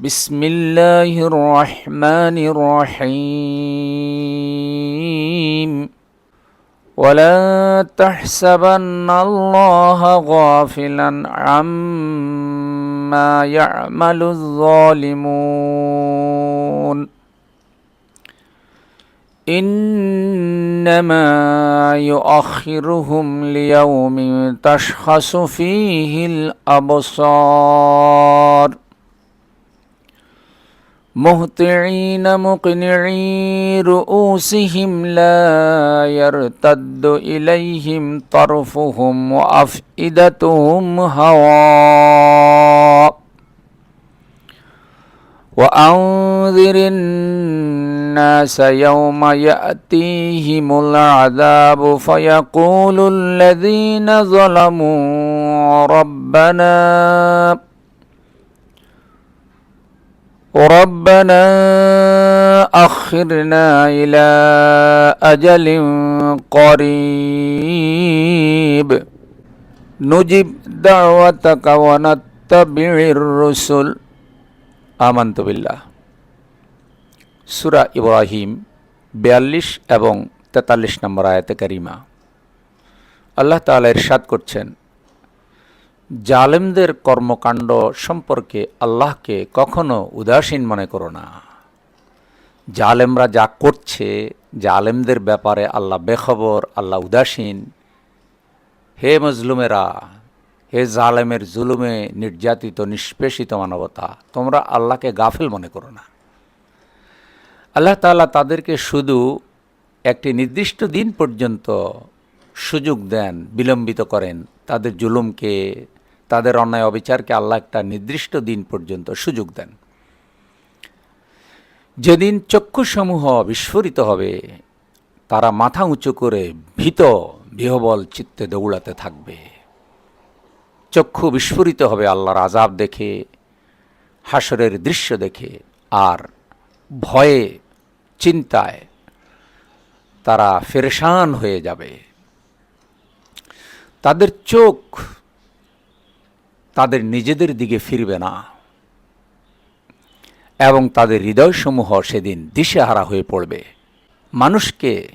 بسم الله الرحمن الرحيم. ولا تحسبن الله غافلا عما يعمل الظالمون. إنما يؤخرهم ليوم تشخص فيه الأبصار. مهطعين مقنعي رؤوسهم لا يرتد إليهم طرفهم وأفئدتهم هواء وأنذر الناس يوم يأتيهم العذاب فيقول الذين ظلموا ربنا ربنا أخرنا إلى أجل قريب نجب دعوتك ونتبع الرسل আমান্ত বিল্লাহ সুরা ইব্রাহিম বিয়াল্লিশ এবং তেতাল্লিশ নম্বর আয়াতে কারিমা আল্লাহ তাআলা ইরশাদ করছেন জালেমদের কর্মকাণ্ড সম্পর্কে আল্লাহকে কখনো উদাসীন মনে করো না। জালেমরা যা করছে, জালেমদের ব্যাপারে আল্লাহ বেখবর, আল্লাহ উদাসীন। হে মজলুমেরা, হে জালেমের জুলুমে নির্যাতিত, নিষ্পেষিত মানবতা, তোমরা আল্লাহকে গাফেল মনে করো না। আল্লাহ তাআলা তাদেরকে শুধু একটি নির্দিষ্ট দিন পর্যন্ত সুযোগ দেন, বিলম্বিত করেন। তাদের জুলুমকে তাদের অন্যায় অবিচারকে আল্লাহ একটা নির্দিষ্ট দিন পর্যন্ত সুযোগ দেন। যেদিন চক্ষুসমূহ বিস্ফোরিত হবে, তারা মাথা উঁচু করে ভীত, বিহবল চিত্তে দৌড়াতে থাকবে। চক্ষু বিস্ফোরিত হবে আল্লাহর আজাব দেখে, হাসরের দৃশ্য দেখে, আর ভয়ে, চিন্তায় তারা ফেরেশান হয়ে যাবে। তাদের চোখ তাদের নিজেদের দিকে ফিরবে না। এবং তাদের হৃদয়সমূহ সেদিন দিশেহারা হয়ে পড়বে। মানুষকে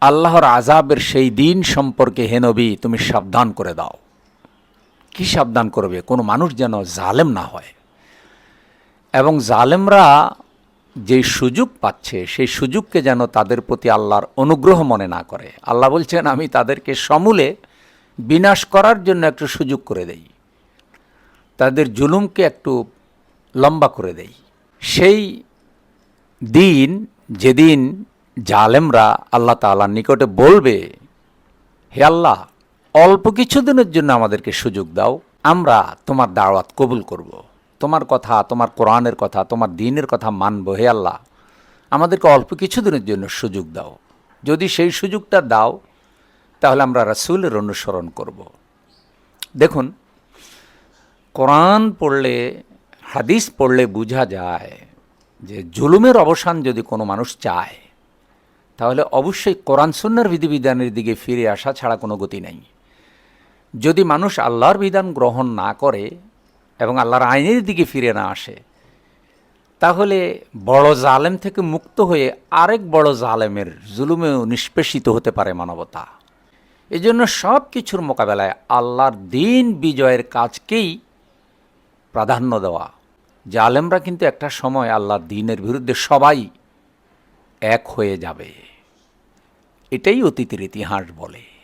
আল্লাহর আজাবের সেই দিন সম্পর্কে হেনবি তুমি সাবধান করে দাও। কি সাবধান করবে? কোনো মানুষ যেন জালেম না হয়। এবং জালেমরা যেই সুযোগ পাচ্ছে, সেই সুযোগকে যেন তাদের প্রতি আল্লাহর অনুগ্রহ মনে না করে। আল্লাহ বলছেন, আমি তাদেরকে সমূলে বিনাশ করার জন্য একটু সুযোগ করে দেই। তাদের জুলুমকে একটু লম্বা করে দেই সেই দিন যেদিন জালেমরা আল্লাহ তাআলার নিকটে বলবে, হে আল্লাহ, অল্প কিছুদিনের জন্য আমাদেরকে সুযোগ দাও, আমরা তোমার দাওয়াত কবুল করব। তোমার কথা, তোমার কোরআনের কথা, তোমার দিনের কথা মানব, হে আল্লাহ আমাদেরকে অল্প কিছুদিনের জন্য সুযোগ দাও যদি সেই সুযোগটা দাও, তাহলে আমরা রাসুলের অনুসরণ করব। দেখুন কোরআন পড়লে, হাদিস পড়লে বোঝা যায় যে জুলুমের অবসান যদি কোনো মানুষ চায়, তাহলে অবশ্যই কোরআন সুন্নার বিধিবিধানের দিকে ফিরে আসা ছাড়া কোনো গতি নেই। যদি মানুষ আল্লাহর বিধান গ্রহণ না করে এবং আল্লাহর আইনের দিকে ফিরে না আসে, তাহলে বড় জালেম থেকে মুক্ত হয়ে আরেক বড় জালেমের জুলুমেও নিষ্পেষিত হতে পারে মানবতা। এজন্য সব কিছুর মোকাবেলায় আল্লাহর দিন বিজয়ের কাজকেই প্রাধান্য দেওয়া। যে আলেমরা কিন্তু একটা সময় আল্লাহর দিনের বিরুদ্ধে সবাই এক হয়ে যাবে। এটাই অতীতের ইতিহাস বলে।